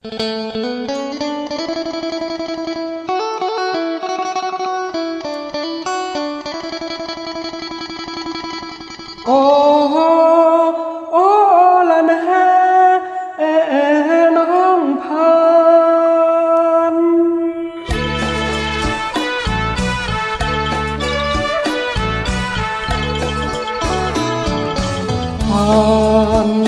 โอ้โอ้โอ้ละนะเอเอน้องพันพรจ้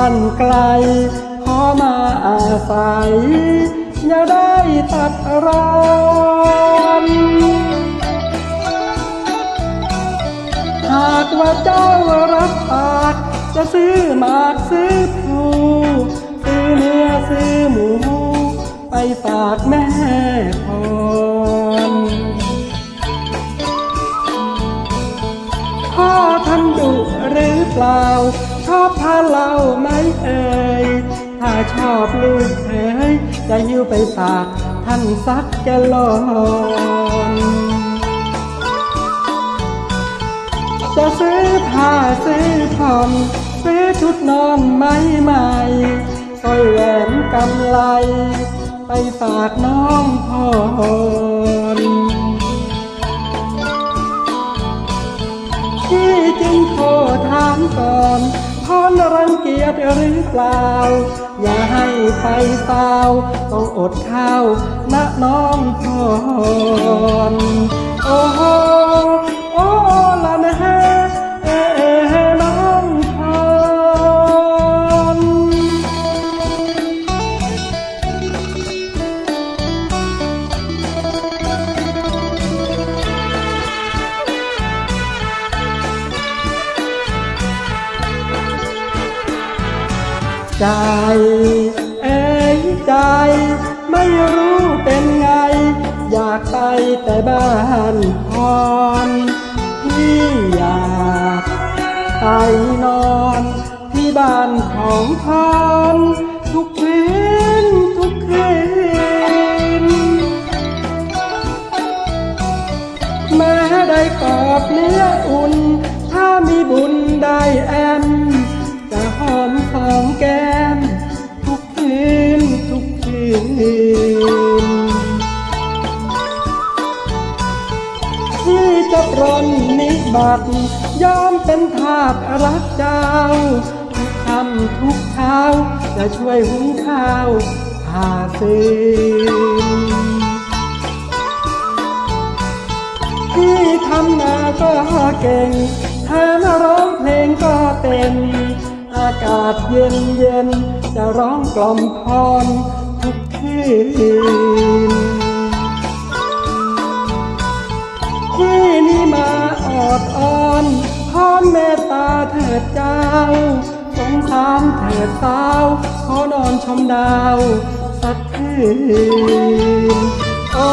านไกล ขอมาอาศัย อย่าได้ตัดร้อนหากว่าเจ้ารับปากจะซื้อหมากซื้อพลูซื้อเนื้อซื้อหมู ไปฝากแม่พรพ่อท่านดุหรือเปล่า อบพาเล่าไหมเอ่ยถ้าชอบลูกเอ๋ยจะยิ้วไปฝากท่านสักแกลลอนจะซื้อผ้าซื้อผ่อนซื้อชุดนอนไหมใหม่สร้อยแหวนกำไลไปฝากน้องพรที่จริงโทรถามก่อน คนรังเกียจหรือเปล่า อย่าให้ไปเศร้าต้องอดข้าวนะน้องพรโอ้โหโอ้ละน ใจ เอ้ยใจ ไม่รู้เป็นไง อยากไปแต่บ้านพรพี่อยากไปนอนที่บ้านของพรทุกคืนทุกคืนแม้ได้กอดเนื้ออุ่น ถ้ามีบุญได้แอมจะหอ จะปรนนิบัติยอมเป็นทาสรักเจ้า ทุกคำทุกเช้า จะช่วยหุงข้าวหาซื้อที่ทำนาก็เก่งถ้าร้องเพลงก็เป็น อากาศเย็นเย็นจะร้องกล่อมพรทุกคืน ที่นี่มาออดอ้อนพรเมตตาเถิดเจ้า สงสารเถิดสาว ขอนอนชมดาว สักคืนโอ้